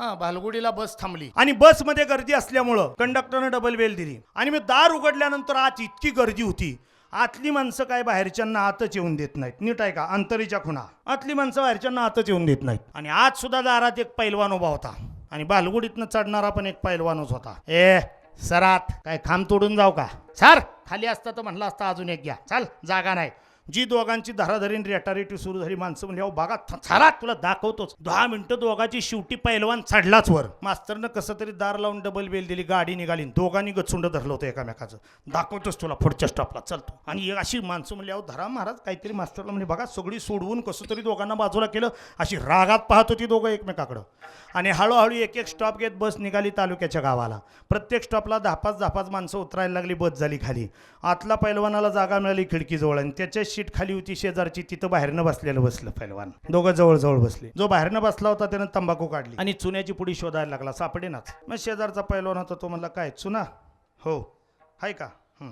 हा बालगुडीला बस थांबली. आणि बसमध्ये गर्दी असल्यामुळं कंडक्टरनं डबल वेल दिली. आणि मी दार उघडल्यानंतर आत इतकी गर्दी होती. आतली माणसं काय बाहेरच्यांना आतच येऊन देत नाहीत. नीट आहे का? अंतरीच्या खुणा. आतली माणसं बाहेरच्यांना आतच येऊन देत नाहीत. आणि आज सुद्धा दारात एक पैलवान उभा होता. आणि बालगुडीतनं चढणारा पण एक पैलवानच होता. ए सरात काय खांब तोडून जाऊ का? सर खाली असता तर म्हणलं असता अजून एक घ्या. चल जागा नाही. जी दोघांची धराधरीन रेटारेटी सुरू झाली माणसं म्हणजे अहो बघा थरात तुला दाखवतोच. दहा मिनिटं दोघांची शेवटी पैलवान चढलाच वर. मास्तरनं कसं तरी दार लावून डबल बेल दिली गाडी निघाली दोघांनी गचुंड धरलं होतं एकामेकाचं. दाखवतोच तुला पुढच्या स्टॉपला चलतो आणि अशी माणसं म्हणली अहो धरा महाराज काहीतरी मास्तरला म्हणजे बघा सगळी सोडवून कसं तरी दोघांना बाजूला केलं. अशी रागात पाहत होती दोघं एकमेकाकडं. आणि हळूहळू एक एक स्टॉप घेत बस निघाली तालुक्याच्या गावाला. प्रत्येक स्टॉपला दहा पाच दहा पाच माणसं उतरायला लागली बस झाली खाली. आतला पैलवानाला जागा मिळाली खिडकीजवळ आणि त्याच्या सीट खाली होती शेजारची तिथं बाहेरनं बसलेलं बसलं पैलवान. दोघं जवळजवळ बसले. जो बाहेरनं बसला होता त्यानं तंबाखू काढली. आणि चुन्याची पुडी शोधायला लागला सापडेनाच. मग शेजारचा पैलवान होता तो म्हणला काय चुना? हो. हाय का?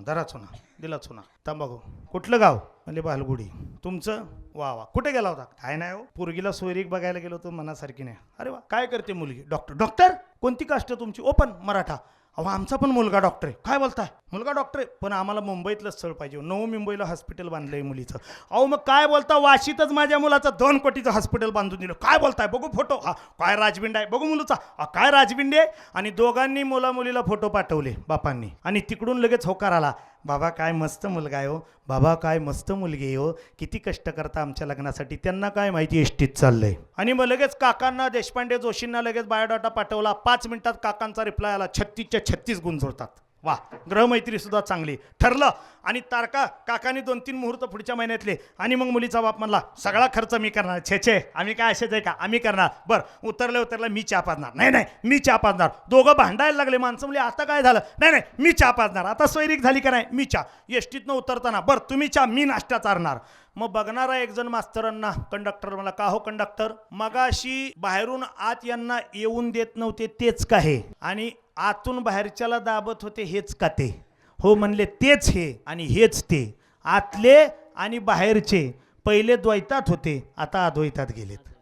धरा चुना दिला चुना. तंबाखू कुठलं गाव? म्हणजे बालगुडी. तुमचं? वा वा. कुठे गेला होता? काय नाही हो. पोरगीला सोयरीक बघायला गेलो होतो मनासारखी नाही. अरे वा काय करते मुलगी? डॉक्टर डॉक्टर कोणती कास्ट तुमची? ओपन मराठा. अहो आमचा पण मुलगा डॉक्टर आहे. काय बोलताय? मुलगा डॉक्टर आहे. पण आम्हाला मुंबईतलं स्थळ पाहिजे. नऊ मुंबईला हॉस्पिटल बांधलंय मुलीचं. अहो मग काय बोलता? वाशीतच माझ्या मुलाचं दोन कोटीचं हॉस्पिटल बांधून दिलं. काय बोलताय? बघू फोटो हा काय राजबिंड आहे? बघू मुलीचा. हा, काय राजबिंड आहे? आणि दोघांनी मुला मुलीला फोटो पाठवले बापांनी. आणि तिकडून लगेच होकार आला. बाबा काय मस्त मुलगा आहे हो. बाबा काय मस्त मुलगी आहे हो. किती कष्ट करता आमच्या लग्नासाठी. त्यांना काय माहिती एसटीत चाललंय. आणि मग लगेच काकांना देशपांडे जोशींना लगेच बायोडाटा पाठवला. पाच मिनिटात काकांचा रिप्लाय आला. छत्तीसच्या छत्तीस गुण वा ग्रहमैत्री सुद्धा चांगली. ठरलं. आणि तारका काकाने दोन तीन मुहूर्त पुढच्या महिन्यातले. आणि मग मुलीचा बाप म्हणला सगळा खर्च मी करणार. छे छे आम्ही काय असेच आहे का? आम्ही करणार. बरं उतरले उतरले मी चहा पाजणार. नाही नाही मी चहा पाजणार. दोघं भांडायला लागले माणसं. म्हणजे आता काय झालं? नाही नाही मी चहा पाजणार. आता स्वैरिक झाली का नाही? मी चहा. एसटीतनं उतरताना. बरं तुम्ही चहा मी नाश्ता चारणार. मग बघणारा एक जण मास्तरांना कंडक्टर. मला का हो कंडक्टर? मगाशी बाहेरून आत यांना येऊन देत नव्हते तेच का हे? आणि आतून बाहेरच्याला दाबत होते हेच का ते? हो म्हणले तेच हे आणि हेच ते. आतले आणि बाहेरचे पहिले द्वैतात होते आता अद्वैतात गेलेत.